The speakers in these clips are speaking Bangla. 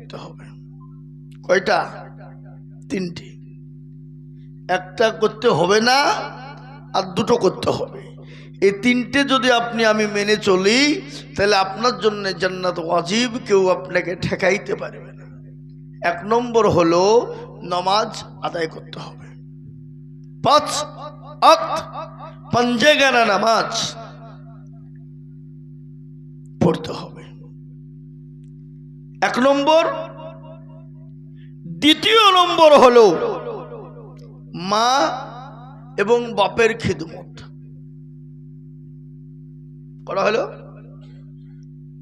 করতে হবে। কয়টা? তিনটি। একটা করতে হবে না, আর দুটো করতে হবে। এই তিনটে যদি আপনি আমি মেনে চলি, তাহলে আপনার জন্য জান্নাত ওয়াজিব, কেউ আপনাকে ঠেকাইতে পারবে না। এক নম্বর হলো নমাজ আদায় করতে হবে। পাঁচ অক্ত পঞ্জে গানা নামাজ পড়তে হবে। এক নম্বর। দ্বিতীয় নম্বর হলো মা এবং বাপের খিদমত। করা হলো?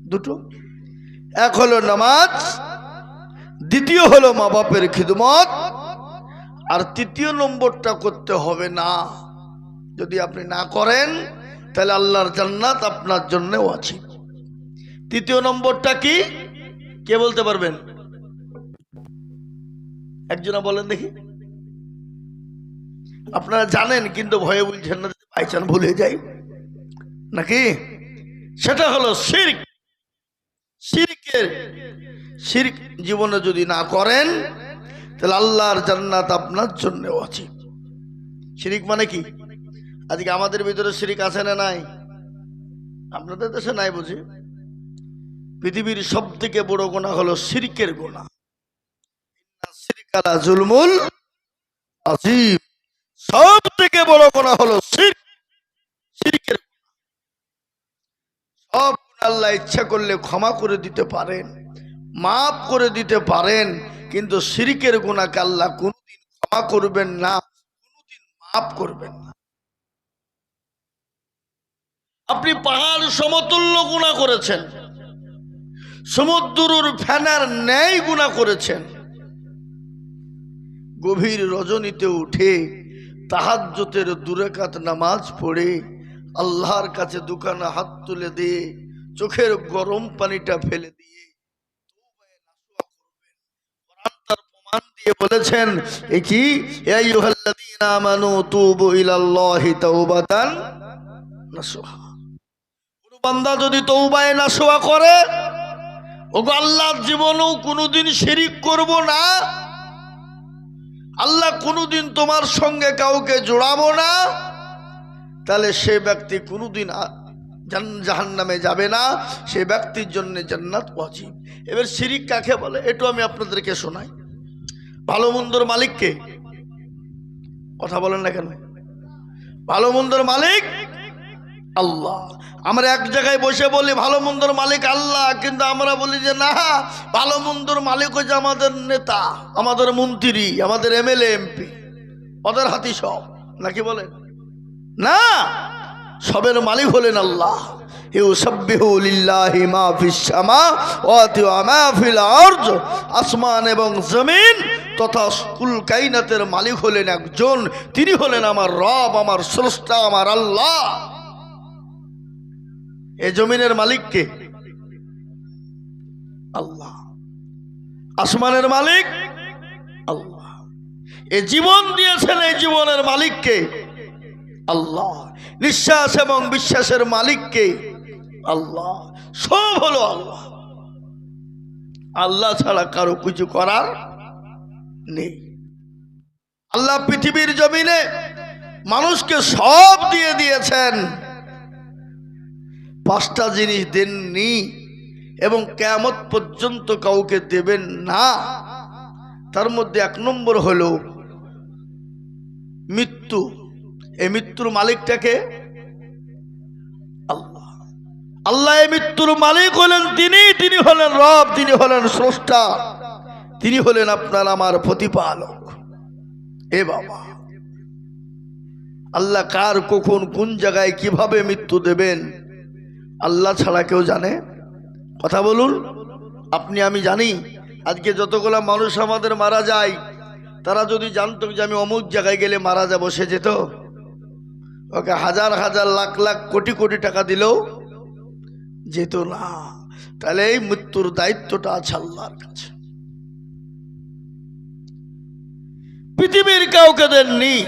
দুটো। এক হলো নামাজ, দ্বিতীয় হলো মা বাপের খিদমত। আর তৃতীয় নম্বরটা করতে হবে না। যদি আপনি না করেন, তাহলে আল্লাহর জান্নাত আপনার জন্য আছে। তৃতীয় নম্বরটা কি? কে বলতে পারবেন? একজনা বলেন দেখি। আপনারা জানেন, কিন্তু ভয়ে বলছেন না বাইচান ভুলে যাই নাকি? সেটা হলো শির্ক। শিরকের, শির্ক জীবনে যদি না করেন, তাহলে আল্লাহর জান্নাত আপনার জন্য আছে। শিরিক মানে কি? আজকে আমাদের ভিতরে শিরিক আছে না নাই? আপনাদের দেশে নাই বুঝি? পৃথিবীর সব থেকে বড় গোনা হলো শিরকের গোনা জুলমুল সব থেকে বড় গোনা হলো সব আল্লাহ ইচ্ছা করলে ক্ষমা করে দিতে পারেন, মাফ করে দিতে পারেন, কিন্তু সিরিকের গুণাকে আল্লাহ কোনোদিন ক্ষমা করবেন না, কোনোদিন মাফ করবেন না। আপনি পাহাড় সমতুল্য গুণা করেছেন। সমুদ্রুর ফেনার ন্যায় গুণা করেছেন। গভীর রজনীতে উঠে তাহাজ্জতের দুরেকাত নামাজ পড়ে আল্লাহর কাছে দোকানে হাত তুলে দিয়ে চোখের গরম পানিটা ফেলে দিয়ে প্রমাণ দিয়ে বলেছেন, এ কি? বান্দা যদি তৌবায় নাসুহা করে ওগো আল্লাহর জীবনেও কোনোদিন শিরিক করব না। আল্লাহ কোনোদিন তোমার সঙ্গে কাউকে জোড়াবো না। তাহলে সে ব্যক্তি কোনোদিন জাহান নামে যাবে না। সে ব্যক্তির জন্য জান্নাত ওয়াজিব। এবার শিরিক কাকে বলে? এটু আমি আপনাদেরকে শোনাই। ভালো মন্দর মালিককে। কথা বলেন না কেন? ভালো মন্দর মালিক আল্লাহ। আমরা এক জায়গায় বসে বলি, ভালো মন্দর মালিক আল্লাহ। কিন্তু আমরা বলি যে, না, ভালো মন্দর মালিক হচ্ছে আমাদের নেতা, আমাদের মন্ত্রী, আমাদের এমএলএ, এমপি। ওদের হাতি সব। নাকি বলেন? না, সবের মালিক হলেন আল্লাহ। আসমান এবং জমিন তথা কুল কাইনাতের মালিক হলেন একজন। তিনি হলেন আমার রব, আমার স্রষ্টা, আমার আল্লাহ। এ জমিনের মালিককে আল্লাহ। আসমানের মালিক? আল্লাহ। এ জীবন দিয়েছেন এই জীবনের মালিককে আল্লাহ। নিঃশ্বাস এবং বিশ্বাসের মালিককে আল্লাহ। সব হলো আল্লাহ। আল্লাহ ছাড়া কারও কিছু করার নেই। আল্লাহ পৃথিবীর জমিনে মানুষকে সব দিয়ে দিয়েছেন। পাঁচটা জিনিস দেননি এবং কেমত পর্যন্ত কাউকে দেবেন না। তার মধ্যে এক নম্বর হল মৃত্যু। এই মৃত্যুর মালিকটাকে আল্লাহ। আল্লাহ এই মৃত্যুর মালিক হলেন তিনি তিনি হলেন রব, তিনি হলেন স্রষ্টা, তিনি হলেন আপনার আমার প্রতিপালক। এ বাবা, আল্লাহ কার, কখন, কোন জায়গায় কীভাবে মৃত্যু দেবেন? আল্লাহ ছাড়া কেউ জানে? কথা বলুন। আপনি, আমি জানি। আজকে যতগুলা মানুষ আমাদের মারা যায়, তারা যদি জানতো যে আমি অমুক জায়গায় গেলে মারা যাব, সে যেত? ওকে হাজার হাজার লাখ লাখ কোটি কোটি টাকা দিলেও যেত না। তাহলে এই মৃত্যুর দায়িত্বটা আছে আল্লাহর কাছে। পৃথিবীর কাউকে দেননি,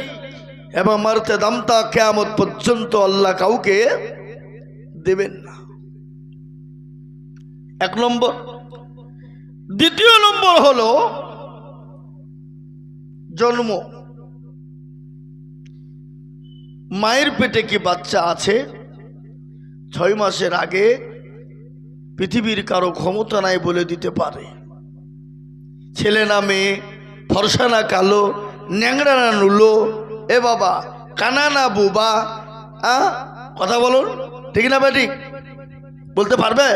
এবং মারতে দামতা কেয়ামত পর্যন্ত আল্লাহ কাউকে দেবেন না। এক নম্বর। দ্বিতীয় নম্বর হলো জন্ম। মায়ের পেটে কি বাচ্চা আছে? ছয় মাসের আগে পৃথিবীর কারও ক্ষমতা নাই বলে দিতে পারে। ছেলে না মেয়ে, ফর্সা না কালো ন্যাংরা না নুলো, এ বাবা, কানা না বুবা, আ? কথা বলুন। ঠিক না বেঠিক বলতে পারবে?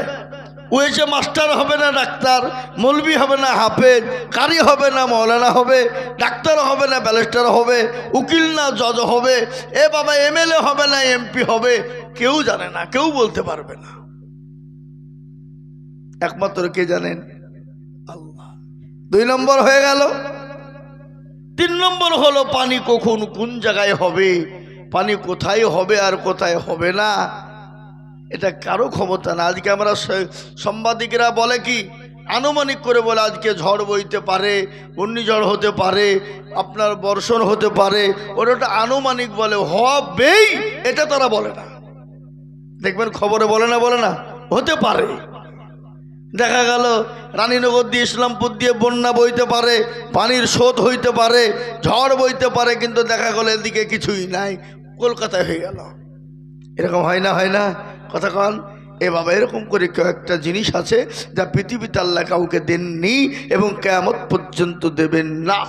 ও এসে মাস্টার হবে না ডাক্তার, মৌলবি হবে না হাফেজ, কারি হবে না মৌলানা হবে, ডাক্তার হবে না ব্যারিস্টার হবে, উকিল না জজ হবে, এ বাবা এমএলএ হবে না এমপি হবে, কেউ জানে না, কেউ বলতে পারবে না। একমাত্র কে জানেন? আল্লাহ। দুই নম্বর হয়ে গেল। তিন নম্বর হলো পানি কখন কোন জায়গায় হবে, পানি কোথায় হবে আর কোথায় হবে না? এটা কারও ক্ষমতা না। আজকে আমরা সাংবাদিকরা বলে কি, আনুমানিক করে বলে আজকে ঝড় বইতে পারে, ঘূর্ণিঝড় হতে পারে, আপনার বর্ষণ হতে পারে ওটা আনুমানিক বলে। হবেই, এটা তারা বলে না। দেখবেন খবরে বলে না বলে না, হতে পারে। দেখা গেল, রানীনগর দিয়ে ইসলামপুর দিয়ে বন্যা বইতে পারে, পানির স্রোত হইতে পারে, ঝড় বইতে পারে, কিন্তু দেখা গেল এদিকে কিছুই নাই, কলকাতায় হয়ে গেল। এরকম হয় না হয় না? কথা কন? এ বাবা, এরকম করে কয়েকটা জিনিস আছে যা পৃথিবীতে আল্লাহ কাউকে দেননি এবং কেয়ামত পর্যন্ত দেবেন না।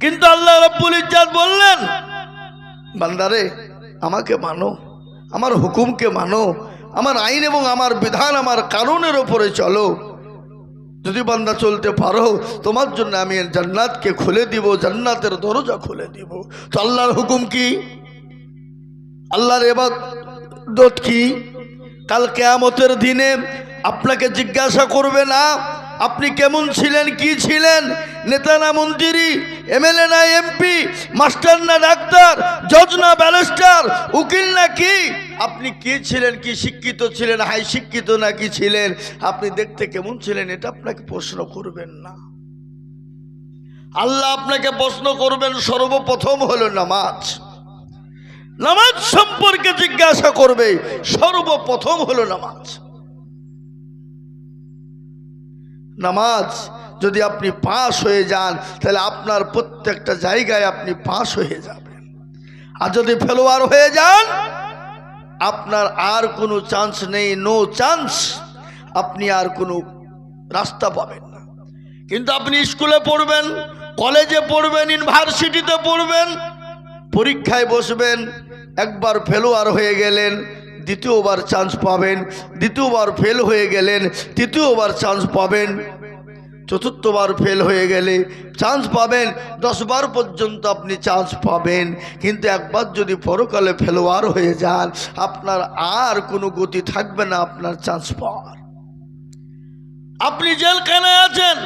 কিন্তু আল্লাহ রব্বুল ইজ্জাত বললেন, বান্দারে, আমাকে মানো, আমার হুকুমকে মানো, আমার আইন এবং আমার বিধান আমার কারণের ওপরে চলো। যদি বান্দা চলতে পারো, তোমার জন্য আমি জান্নাতকে খুলে দিব, জান্নাতের দরজা খুলে দিব। তো আল্লাহর হুকুম কি? আল্লাহর এবার দোত কি? কাল কেয়ামতের দিনে আপনাকে জিজ্ঞাসা করবে না, আপনি কেমন ছিলেন, কি ছিলেন? নেতা না মন্ত্রী, এমএলএ না এমপি, মাস্টার না ডাক্তার, জজ না ব্যারিস্টার, উকিল না কি? আপনি কি ছিলেন, কি শিক্ষিত ছিলেন, হাই শিক্ষিত না কি ছিলেন? আপনি দেখতে কেমন ছিলেন, এটা আপনাকে প্রশ্ন করবেন না। আল্লাহ আপনাকে প্রশ্ন করবেন, সর্বপ্রথম হলো নামাজ। নামাজ সম্পর্কে জিজ্ঞাসা করবে, সর্বপ্রথম হলো নামাজ। নামাজ যদি আপনি পাশ হয়ে যান, তাহলে আপনার প্রত্যেকটা জায়গায় আপনি পাস হয়ে যাবেন। আর যদি ফেলোয়ার হয়ে যান, আপনার আর কোনো চান্স নেই নো চান্স আপনি আর কোনো রাস্তা পাবেন না। কিন্তু আপনি স্কুলে পড়বেন, কলেজে পড়বেন, ইউনিভার্সিটিতে পড়বেন, পরীক্ষায় বসবেন একবার ফেলোয়ার হয়ে গেলেন, দ্বিতীয়বার চান্স পাবেন, দ্বিতীয়বার ফেল হয়ে গেলেন, তৃতীয়বার চান্স পাবেন, চতুর্থবার ফেল হয়ে গেলে চান্স পাবেন, দশবার পর্যন্ত আপনি চান্স পাবেন। কিন্তু একবার যদি পরকালে ফেলোয়ার হয়ে যান, আপনার আর কোনো গতি থাকবে না আপনার চান্স পাওয়ার। আপনি জেলখানায় আছেন,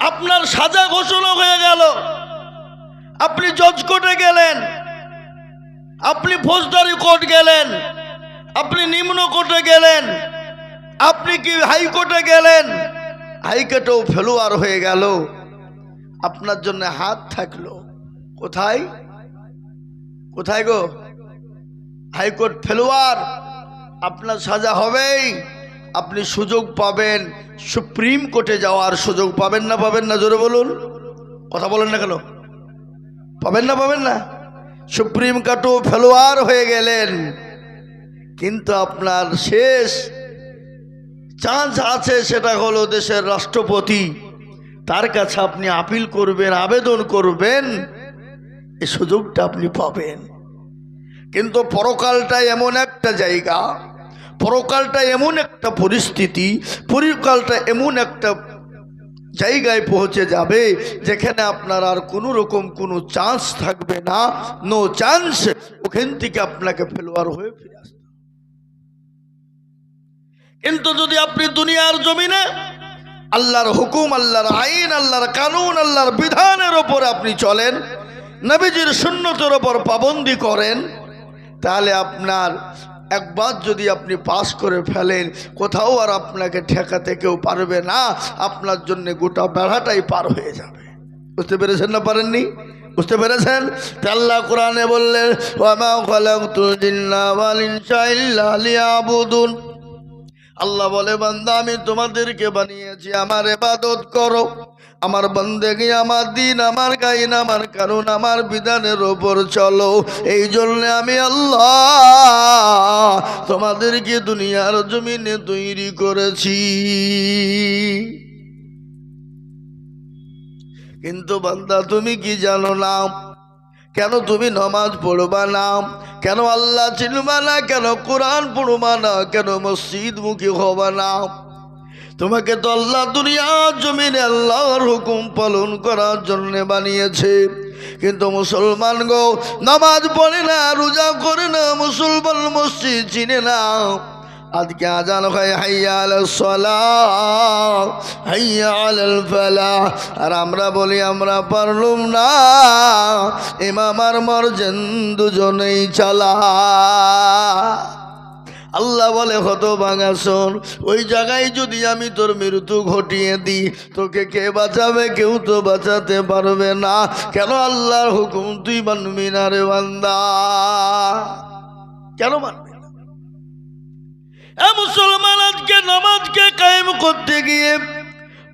আপনার সাজা ঘোষণা হয়ে গেল, আপনি জজ কোর্টে গেলেন আপনি ফৌজদারি কোর্ট গেলেন, আপনি নিম্ন কোর্টে গেলেন, আপনি কি হাইকোর্টে গেলেন? হাইকোর্টেও ফেলুয়ার হয়ে গেল। আপনার জন্য হাত থাকল। কোথায়? কোথায় গো? হাইকোর্ট ফেলুয়ার, আপনার সাজা হবেই। আপনি সুযোগ পাবেন। সুপ্রিম কোর্টে যাওয়ার সুযোগ পাবেন না পাবেন না? জোরে বলুন। কথা বলেন না কেন? পাবেন না পাবেন না? সুপ্রিম কোর্টও ফেলোয়ার হয়ে গেলেন। কিন্তু আপনার শেষ চান্স আছে, সেটা হলো দেশের রাষ্ট্রপতি। তার কাছে আপনি আপিল করবেন, আবেদন করবেন এই সুযোগটা আপনি পাবেন। কিন্তু পরকালটা এমন একটা জায়গা, পরকালটা এমন একটা পরিস্থিতি, পরকালটা এমন একটা জায়গায় পৌঁছে যাবে, যেখানে আপনার আর কোনো রকম কোনো চান্স থাকবে না নো চান্স ওখান থেকে আপনাকে ফেলোয়ার হয়ে ফিরে আসতে হবে। কিন্তু যদি আপনি দুনিয়ার জমিনে আল্লাহর হুকুম, আল্লাহর আইন, আল্লাহর কানুন, আল্লাহর বিধানের ওপর আপনি চলেন, নবীজির সুন্নতের ওপর পাবন্দি করেন, তাহলে আপনার একবার যদি আপনি পাস করে ফেলেন, কোথাও আর আপনাকে ঠেকাতে কেউ পারবে না, আপনার জন্য গোটা বেড়াটাই পার হয়ে যাবে। বুঝতে পেরেছেন না পারেননি? বুঝতে পেরেছেন? তা আল্লাহ কোরআনে বললেন আল্লাহ বলে, বান্দা, আমি তোমাদেরকে বানিয়েছি, আমার এবাদত করো। আমার বন্দেগি, আমার দিন, আমার গাইন, আমার কারণ, আমার বিধানের ওপর চলো। এই জন্য আমি আল্লাহ তোমাদেরকে দুনিয়ার জমিনে তৈরি করেছি। কিন্তু বান্দা, তুমি কি জানো না? কেন তুমি নমাজ পড়বা না? কেন আল্লাহ চিনবা না? কেন কোরআন পড়বা না? কেন মসজিদ মুখী হবা না? তোমাকে তো আল্লাহ দুনিয়ার জমিনে আল্লাহর হুকুম পালন করার জন্য বানিয়েছে। কিন্তু মুসলমান গো, নামাজ পড়ে না, রোজা করে না, মুসলমান মসজিদ চিনে না। আজকে আজান হয়, হাইয়া আল হাইয়া আল ফালা। আর আমরা বলি, আমরা পারলুম না ইমামার মর্জেন দুজনেই চালা। আল্লাহ বলে, হত ভাঙা শোন, ওই জায়গায় যদি আমি তোর মৃত্যু ঘটিয়ে দিই, তোকে কে বাঁচাবে? কেউ তো বাঁচাতে পারবে না। কেন আল্লাহর হুকুম? তুই মানবি না রে বান্দা। কেন মানবি মুসলমান, আজকে নামাজকে কায়েম করতে গিয়ে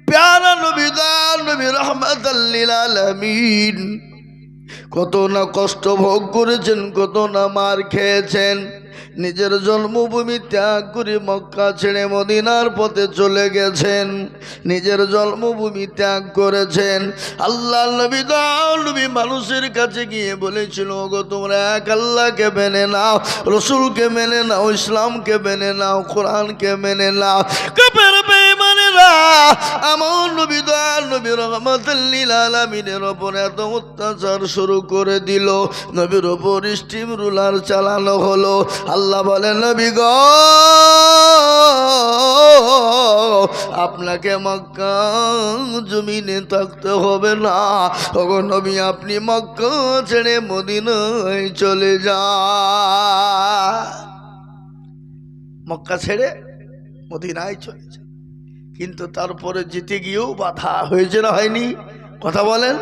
প্যারা নবী দান নবী রহমত কত না কষ্ট ভোগ করেছেন, কত না মার খেয়েছেন। নিজের জন্মভূমি ত্যাগ করে মক্কা ছেড়ে মদিনার পথে চলে গেছেন। নিজের জন্মভূমি ত্যাগ করেছেন। আল্লাহ নবী নবী মানুষের কাছে গিয়ে বলেছিল গো তোমরা এক আল্লাহকে মেনে নাও, রসুলকে মেনে নাও, ইসলামকে মেনে নাও, কোরআনকে মেনে নাও। বেমানেরা আমার নবী দয়াল নবী রহমতুল্লিল আলমিনের ওপর এত অত্যাচার শুরু করে দিল। নবীর ওপর স্টিম রুলার চালানো হলো। আল্লাহ বলে, নবী গ, আপনাকে মক্কা জমিনে থাকতে হবে না। ওগো নবী, আপনি মক্কা ছেড়ে মদিনায় চলে যা। মক্কা ছেড়ে মদিনায় চলে যা। কিন্তু তারপরে যেতে গিয়েও বাধা হয়েছে না হয়নি। কথা বলেন।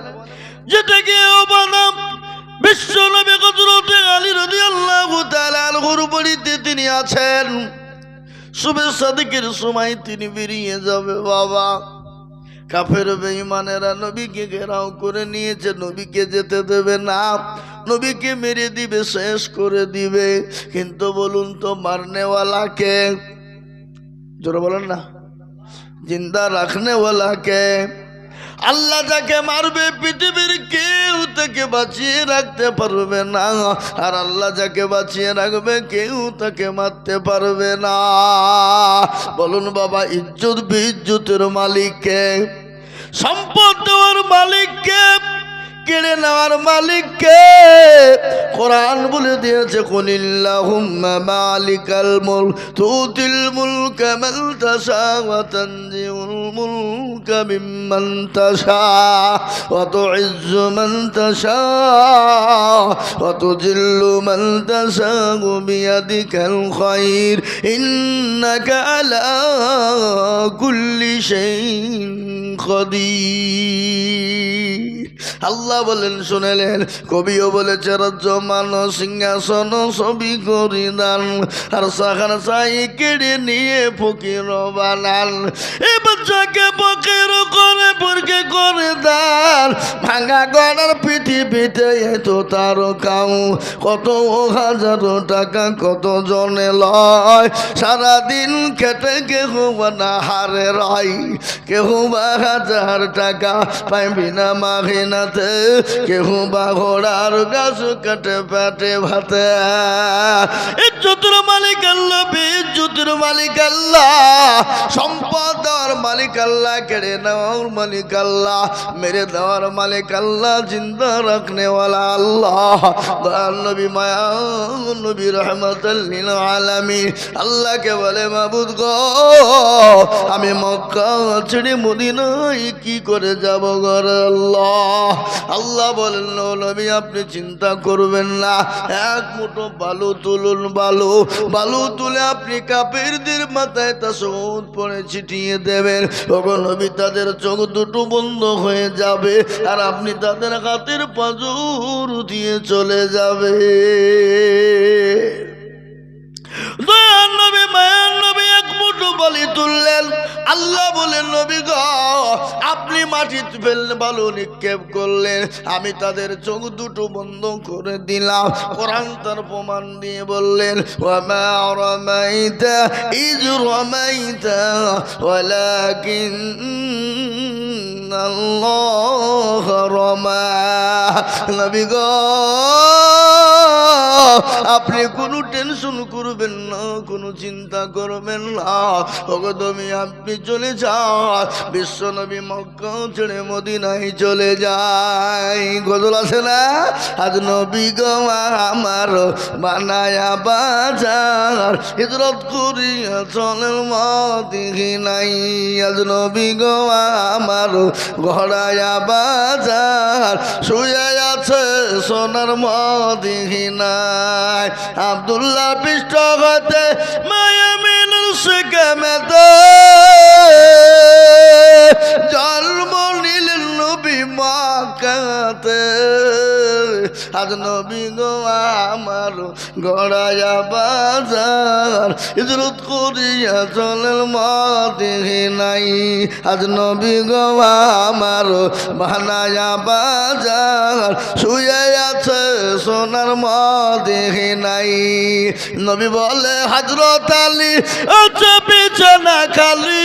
যেতে গিয়েও বাধা। তিনি আছেন। যাবে, বাবা। কাফের নবীকে ঘেরাও করে নিয়েছে, নবীকে যেতে দেবে না। নবীকে মেরে দিবে, শেষ করে দিবে। কিন্তু বলুন তো, মারনেওয়ালাকে? জোরে বলেন না। জিন্দা রাখনেওয়ালাকে আল্লাহ যাকে মারবে, পৃথিবীর কেউ তাকে বাঁচিয়ে রাখতে পারবে না। আর আল্লাহ যাকে বাঁচিয়ে রাখবে, কেউ তাকে মারতে পারবে না। বলুন বাবা ইজ্জত বিজ্জতের মালিককে। সম্পদ দেওয়ার মালিককে কেড়ে নেওয়ার মালিককে কোরআন বলে দিয়েছে, কুলিল্লাহুম্মা মালিকাল মুলক, তুতিল মুলকা মান তাশা ওয়া তানজিউল মুলকা মিম্মান তাশা ওয়া তুইজ্জু মান তাশা ওয়া তুজিল্লু মান তাশা বিয়াদিকাল খায়র ইন্নাকা আলা আল্লাহ বলেন, শুনেলেন, কবিও বলেছে, রাজ্য মান সিংহাসন ছবি করি দান, আর সাখান সাই কেড়ে নিয়ে ফকির বানান। এ বাচ্চাকে ফকির করে পরকে করে দান। ভাঙা গড়ার পৃথিবীতে এত তার কাউ। কত হাজারো টাকা, কত জনে লয়। সারাদিন খেটে কেহ না হারে রয়। কেহ বা হাজার টাকা পাইবি না মাঘিনাতে। কেহ বা ঘোড়ার গাছ কাটে পেটে ভাতে। ইজ্জতের মালিক আল্লাহ ইজ্জতের মালিক আল্লাহ সম্পদ দেওয়ার মালিক আল্লাহ, কেড়ে নেওয়ার মালিক আল্লাহ, মেরে দেওয়ার মালিক আল্লাহ, জিন্দা রাখনেওয়ালা আল্লাহ। দয়াল নবী, মায়া নবী রহমতুল্লিল আলামী আল্লাহকে বলে, মাবুদ গো, আমি মক্কা ছেড়ে মদিনায় কি করে যাব গর আল্লাহ? আল্লাহ বলেন, "ও নবী, আপনি চিন্তা করবেন না। এক মুঠো বালু তুলুন, বালু বালু তুলে আপনি কাপেরদের মাথায় তা সৌদ পরে ছিটিয়ে দেবেন। তখন নবী তাদের চোখ দুটো বন্ধ হয়ে যাবে আর আপনি তাদের হাতের পাঁজুর দিয়ে চলে যাবে নবী মায়ান বলি তুললেন। আল্লাহ বলেন নবী গ, আপনি মাটি ফেললেন বালু নিক্ষেপ করলেন। আমি তাদের চোখ দুটো বন্ধ করে দিলাম। কোরআন তার প্রমাণ দিয়ে বললেন আল্লাহ রমা। গো, আপনি কোনো টেনশন করবেন না, কোনো চিন্তা করবেন না। ওগো তুমি আপনি চলে যান বিশ্ব নবী মক্কা ছেড়ে মদিনায় চলে যায়। গজল আছে না? আজ নবী গো আমার বানায়া বাজার। হিজরত করিয়া চলেন মদিহি নাই আজ নবী গো আমার ঘড়ায়া বাজার। শুয়ে আছে সোনার মদিহি নাই আবদুল্লাহ পৃষ্ঠ হতে মায়া মাকাতে। আজ নবী গো আমার গড়ায়া বাজার, ইজরত করিয়া চলেন মাদিহি নাই আজ নবী গো আমার বানায়া বাজার শুয়ে আছে সোনার মাদিহি নাই। নবী বলে হজরত আলী আছে বিছানা খালি।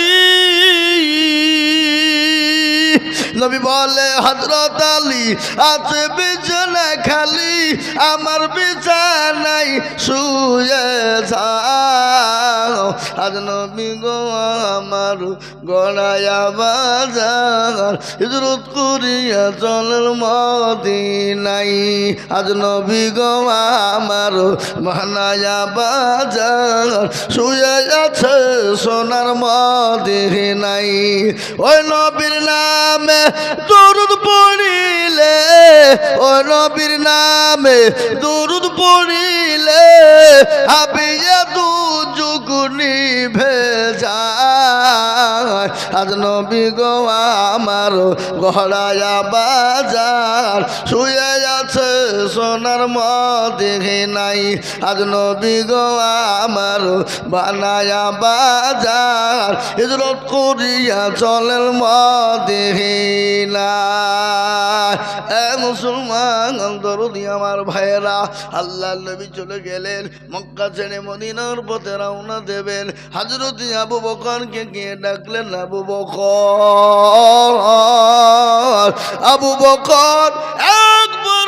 নবী বলে হজরত আলী আছে বিছানা খালি, আমার বিছানাই শুয়ে যাও। আজ নবী গো, আমার গড়ায়া বাজার হিজরত করিয়া চলের মদিনাই আজ নবী গো, আমার মানায়া বাজার শুয়ে আছে সোনার মদিনাই ওই নবীর নামে দরুদ পড়িলে, ও নবীর নামে দরুদ পড়িলে হাবিয়া দু যুগুনি ভেজা আজ নবী গো আমার গহড়ায়া বাজার, শুয়ে আছে, সোনার মদিহি নাই। আজ নবী গো আমার বানায়া বাজার, হিজরত করিয়া চলেন মদিহিনা এ মুসলমান দরদি আমার ভাইয়েরা আল্লাহ নবী চলে গেলেন, মক্কা ছেড়ে মদিনার পথে রওনা দেবেন। হাজরতি আবু বকরকে গিয়ে ডাকলেন, আবু বকর আবু বকর, একবার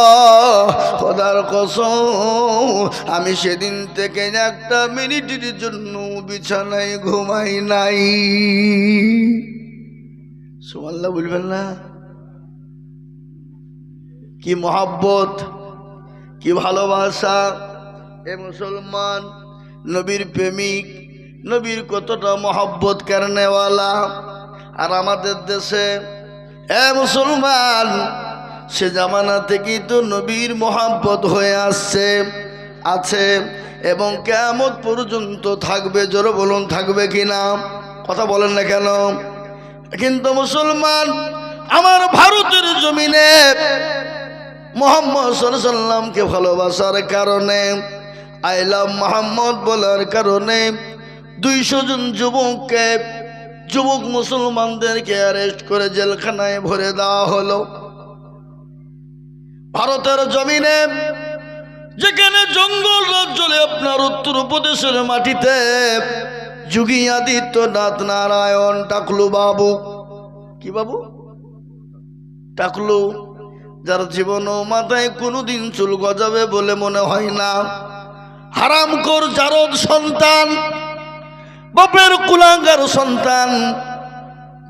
খোদার কসম, আমি সেদিন থেকে একটা মিনিটের জন্য বিছানায় ঘুমাই নাই। সুমাল্লা বলবেন না? কি মহাব্বত, কি ভালোবাসা এ মুসলমান, নবীর প্রেমিক, নবীর কতটা মহব্বত কারণেওয়ালা। আর আমাদের দেশে, এ মুসলমান সে জামানা থেকেই তো নবীর মহাব্বত হয়ে আসছে, আছে, এবং কেমন পর্যন্ত থাকবে, জোরে বলুন থাকবে কি না কথা বলেন না কেন? কিন্তু মুসলমান, আমার ভারতের জমিনে মোহাম্মদ সাল্লামকে ভালোবাসার কারণে আইলাম মোহাম্মদ বলার কারণে দুইশো জন যুবককে, যুবক মুসলমানদেরকে অ্যারেস্ট করে জেলখানায় ভরে দেওয়া হলো। ভারতের জমিনে, যেখানে জঙ্গল রাজ্যলে আপনার উত্তর প্রদেশের মাটিতে, যুগী আদিত্যনাথ নারায়ণ টাকলু বাবু। কি বাবু? টাকলু, যার জীবন মাথায় কোনোদিন চুল গজাবে বলে মনে হয় না। হারামকর জারদ সন্তান, বাপের কুলাঙ্গার সন্তান,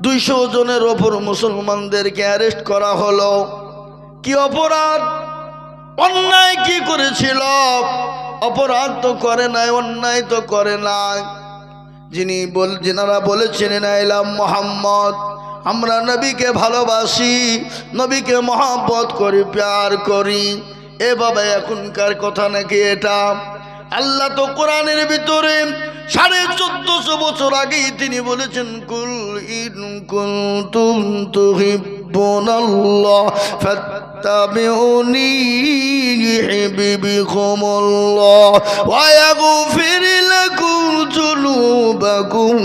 দুইশো জনের ওপর মুসলমানদেরকে অ্যারেস্ট করা হলো। কি অপরাধ? অন্যায় কি করেছিল? অপরাধ তো করে নাই, অন্যায় তো করে নাই। যিনি বল, যেনারা বলেছেন এলাম মোহাম্মদ, আমরা নবীকে ভালোবাসি, নবীকে মহাব্বত করি, প্যার করি। এ বাবা, এখনকার কথা নাকি এটা? আল্লাহ তো কোরআনের ভিতরে সাড়ে চোদ্দশো বছর আগেই তিনি বলেছেন, কুল ইন কুনতুম তুহিব্বুনাল্লাহ ফাত্তাবিউনি ইউহিব্বুকুমুল্লাহ ওয়া ইয়াগফির লাকুম যুনুবাকুম,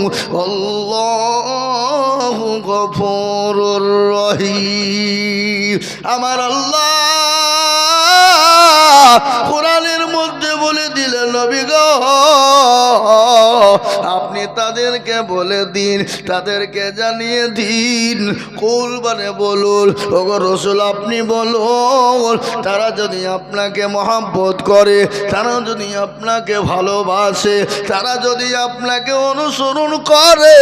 আল্লাহু গফুরুর রহিম। আমার আল্লাহ দিলেন নবী গো। আপনি তাদেরকে বলে দিন, তাদেরকে জানিয়ে দিন। কুল মানে বলুন, ওগো রসুল আপনি বলুন, তারা যদি আপনাকে মহাব্বত করে, তারা যদি আপনাকে ভালোবাসে, তারা যদি আপনাকে অনুসরণ করে,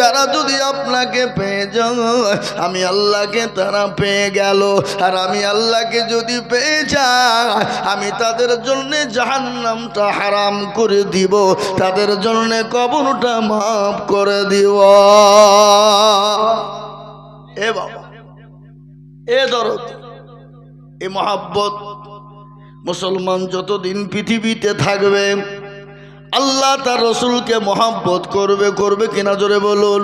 তারা যদি আপনাকে পেয়ে যায়, আমি আল্লাহকে তারা পেয়ে গেল, আর আমি আল্লাহকে যদি পেয়ে যাই আমি তাদের জন্যে জাহান্নামটা হারাম করে দিব, তাদের জন্যে কবরটা মাফ করে দিব। এ বাবা, এ দরদ, এ মহাব্বত, মুসলমান যতদিন পৃথিবীতে থাকবে, আল্লাহ তার রসুলকে মহাব্বত করবে করবে কিনা জোরে বলুন।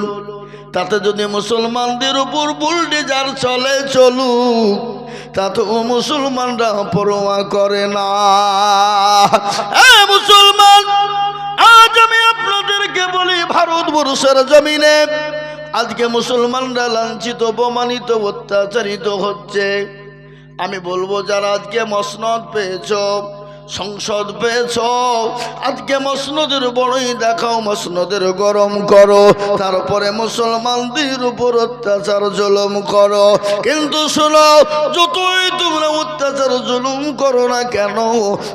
তাতে যদি মুসলমানদের উপর বুলডেজার চলে, চলুক ও মুসলমানরা পরোয়া করে না। মুসলমান, আজ আমি আপনাদেরকে বলি, ভারতবর্ষের জমিনে আজকে মুসলমানরা লাঞ্ছিত, অপমানিত, অত্যাচারিত হচ্ছে। আমি বলব, যারা আজকে মসনদ পেয়েছ সংসদ পেয়েছ? আজকে মসনদের বড়ই দেখাও, মসনদের গরম করো। তারপরে মুসলমানদের উপর অত্যাচার, জুলুম করো। কিন্তু শোনো, যতই তোমরা অত্যাচার, জুলুম করো না কেন,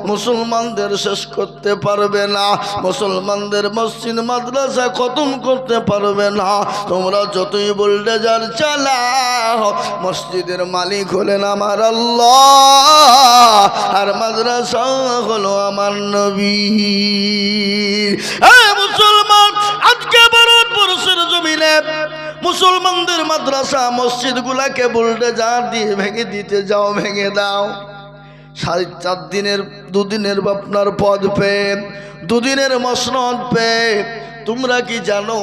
মুসলমানদের শেষ করতে পারবে না। মুসলমানদের মসজিদ, মাদ্রাসা খতম করতে পারবে না। তোমরা যতই বলতে যার চালাও, মসজিদের মালিক হলেন আমার আল্লাহ। আর মাদ্রাসা হলো আমার নবী। মুসলমান, আজকে ভারতবর্ষের জমিনে মুসলমানদের মাদ্রাসা মসজিদ গুলাকে বলতে যার দিয়ে ভেঙে দিতে যাও, ভেঙে দাও। সাড়ে চার দিনের, দুদিনের আপনার পদ পেয়ে দুদিনের মসনদ পেয়ে তোমরা কি জানো,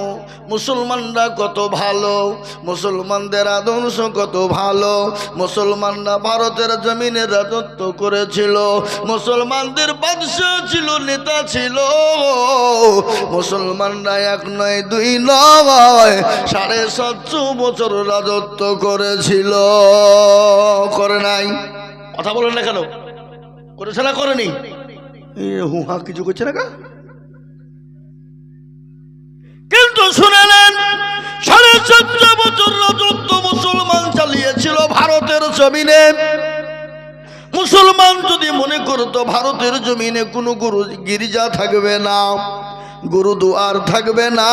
মুসলমানরা কত ভালো, মুসলমানদের আদর্শ কত ভালো, মুসলমানরা ভারতের জমিনে রাজত্ব করেছিল, মুসলমানদের বাদশাহ ছিল, নেতা ছিল, মুসলমানরা এক নয়, দুই নয়, সাড়ে সাতশো বছর রাজত্ব করেছিল। করে নাই। কথা বলেন না কেন? করেছে না করেনি? হুহা, কিছু করছে না কা? শুনে নেন। সাড়ে চোদ্দ বছর রাজত্ব মুসলমান চালিয়েছিল ভারতের জমিনে। মুসলমান যদি মনে করতো, ভারতের জমিনে কোনো গুরু গির্জা থাকবে না। গুরুদুয়ার থাকবে না,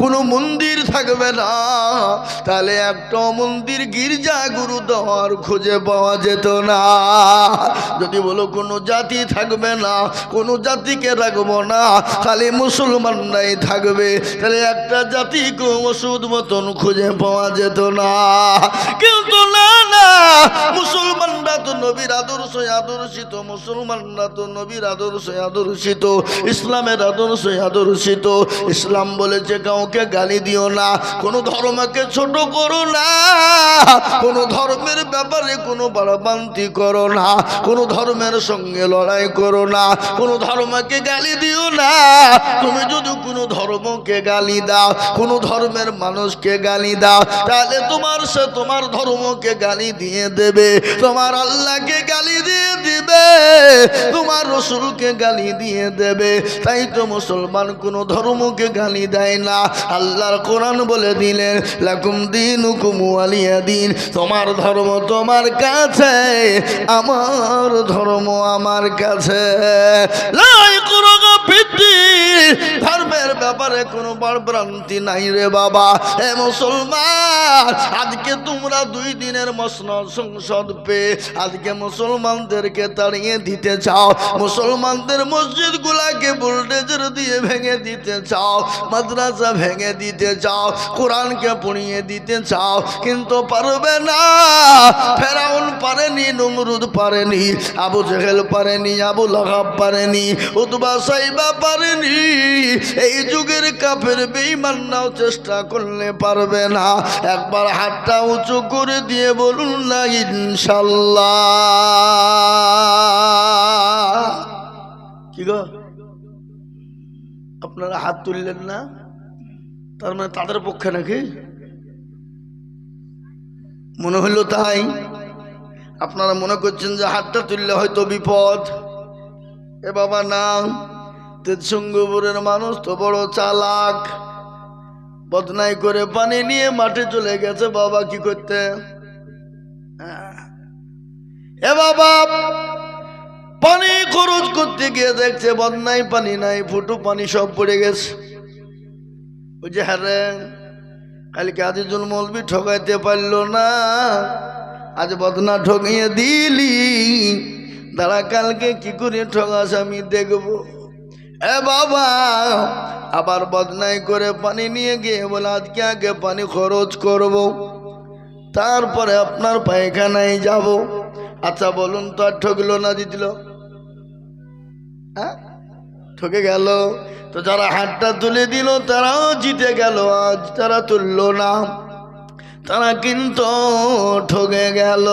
কোনো মন্দির থাকবে না। তাহলে একটা মন্দির, গির্জা, গুরুদুয়ার খুঁজে পাওয়া যেত না। যদি বলো কোনো জাতি থাকবে না, কোনো জাতিকে রাখব না খালি মুসলমানরাই থাকবে। তাহলে একটা জাতিকে ওষুধ মতন খুঁজে পাওয়া যেত না। কিন্তু না না, মুসলমানরা তো নবীর আদর্শ আদর্শিত, মুসলমানরা তো নবীর আদর্শ আদর্শিত, ইসলামের আদর্শ আদর্শ আদর্শিত ইসলাম বলেছে, কাউকে গালি দিও না, কোনো ধর্মকে ছোট করো না, কোনো ধর্মের ব্যাপারে কোনো বাড়াবান্তি করো না, কোনো ধর্মের সঙ্গে লড়াই করো না, কোনো ধর্মকে গালি দিও না। তুমি যদি কোনো ধর্মকে গালি দাও, কোনো ধর্মের মানুষকে গালি দাও, তাহলে তোমার সে তোমার ধর্মকে গালি দিয়ে দেবে, তোমার আল্লাহকে গালি দিয়ে দিবে, তোমার রসুলকে গালি দিয়ে দেবে, তাই তো মুসলমান কোনো ধর্মকে গালি দেয় না। আল্লাহর কোরআন বলে দিলেন, লাকুম দিন হুকুম আলিয়া দিন। তোমার ধর্ম তোমার কাছে, আমার ধর্ম আমার কাছে। ধর্মের ব্যাপারে কোনো বাড়ভ্রান্তি নাই রে বাবা। হে মুসলমান, আজকে তোমরা দুই দিনের মসন সংসদ পেয়ে আজকে মুসলমানদেরকে তাড়িয়ে দিতে চাও। মুসলমানদের মসজিদ গুলাকে বুলডেজার দিয়ে ভেঙে দিতে চাও, মাদ্রাসা ভেঙে দিতে চাও, কোরআনকে পুড়িয়ে দিতে চাও। কিন্তু পারবে না। ফেরাউন পারেনি, নমরুদ পারেনি, আবু জেহেল পারেনি, আবু লাহাব পারেনি, উতবা সাইবা পারেনি। এই যুগের কাফের বেঈমানরাও চেষ্টা করলে পারবে না। একবার হাতটা উঁচু করে দিয়ে বলুন না, ইনশাল্লাহ। কি গো? আপনারা হাত তুললেন না? তার মানে তাদের পক্ষে নাকি? মনে হইল তাই। আপনারা মনে করছেন যে হাতটা তুললে হয়তো বিপদ। এ বাবা, না। তেজসঙ্গপুরের মানুষ তো বড় চালাক। বদনাই করে পানি নিয়ে মাঠে চলে গেছে বাবা কি করতে? হ্যাঁ। এ বাবা পানি খরচ করতে গিয়ে দেখছে বদনাই পানি নাই ফুটু পানি সব পড়ে গেছে। ওই যে হ্যাঁ রে, কালকে আজিজুল মলবি ঠকাইতে পারল না আজ বদনা ঠকিয়ে দিলি দাঁড়া কালকে কি করে ঠকাস আমি দেখব। এ বাবা, আবার বদনাই করে পানি নিয়ে গিয়ে বলে, আজকে আগে পানি খরচ করব। তারপরে আপনার পায়খানায় যাব। আচ্ছা বলুন তো আর ঠকলো না জিতল? হ্যাঁ? ঠকে গেল। তো যারা হাতটা তুলে দিল, তারাও জিতে গেল। আজ তারা তুললো না। তারা কিন্তু ঠকে গেল।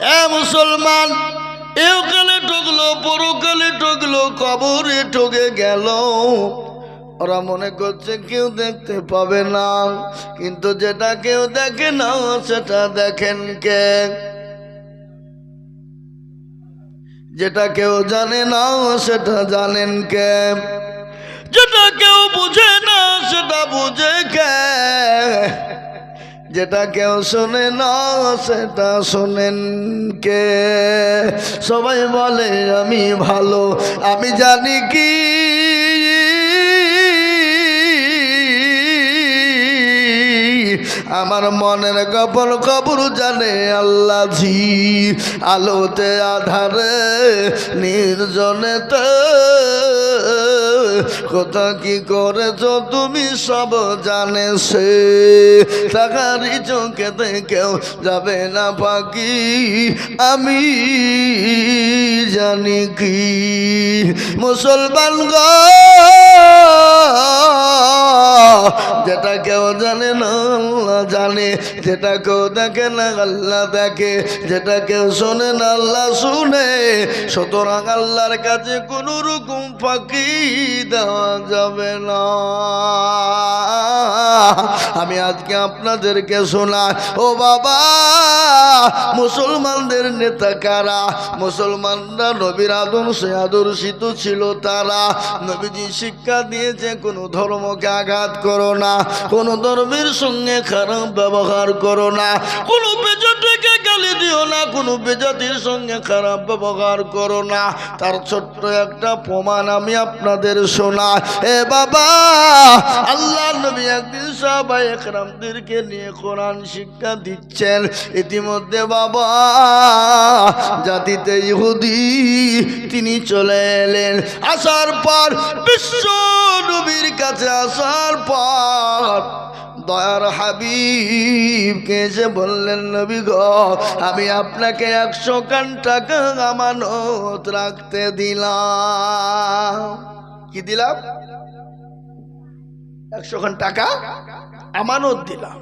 এ মুসলমান এওকালে ঠকলো, পরকালে ঠকলো, কবরে ঠকে গেল। ওরা মনে করছে কেউ দেখতে পাবে না, কিন্তু যেটা কেউ দেখে না, সেটা দেখেন কে? যেটা কেউ জানে না, সেটা জানেন কে? যেটা কেউ বুঝে না, সেটা বুঝে কে? যেটা কেউ শোনে না, সেটা শোনেন কে? সবাই বলে, আমি ভালো, আমি জানি কি। আমার মনের কপল কবর জানে আল্লাহ আলোতে আধারে, নির্জনেতে। কথা কি করেছ? তুমি সব জানে সে। টাকারি চোখে কেউ যাবে না পাখি। আমি জানি কি। মুসলমান গো, যেটা কেউ জানে না জানে। যেটা কেউ দেখে না, আল্লাহ দেখে। যেটা কেউ শোনে না, আল্লাহ শুনে। সুতরাং আল্লাহর কাছে কোনো রকম ফাঁকি দেওয়া যাবে না। আমি আজকে আপনাদেরকে শোনা ও বাবা, মুসলমানদের নেতা কারা? মুসলমানরা নবীর আদর্শে আদর্শিত ছিল তারা। নবীজি শিক্ষা দিয়েছে, কোনো ধর্মকে আঘাত করো না, কোনো ধর্মের সঙ্গে খারাপ ব্যবহার করো না, কোনো বেজাতিকে গালি দিও না, কোনো বেজাতির সঙ্গে খারাপ ব্যবহার করো না। তার ছোট্ট একটা প্রমাণ আমি আপনাদের শোনা, এ বাবা, আল্লাহ নবী একদিন সবাই একরামদেরকে নিয়ে কোরআন শিক্ষা দিচ্ছেন। ইতিমধ্যে বাবা, জাতিতে ইহুদি তিনি চলে এলেন। আসার পর, বিশ্ব নবীর কাছে আসার পর, দয়ার হাবিবকে এসে বললেন, নবী গো, আমি আপনাকে একশো কান টাকা আমানত রাখতে দিলাম। কি দিলাম? একশো খান টাকা আমানত দিলাম।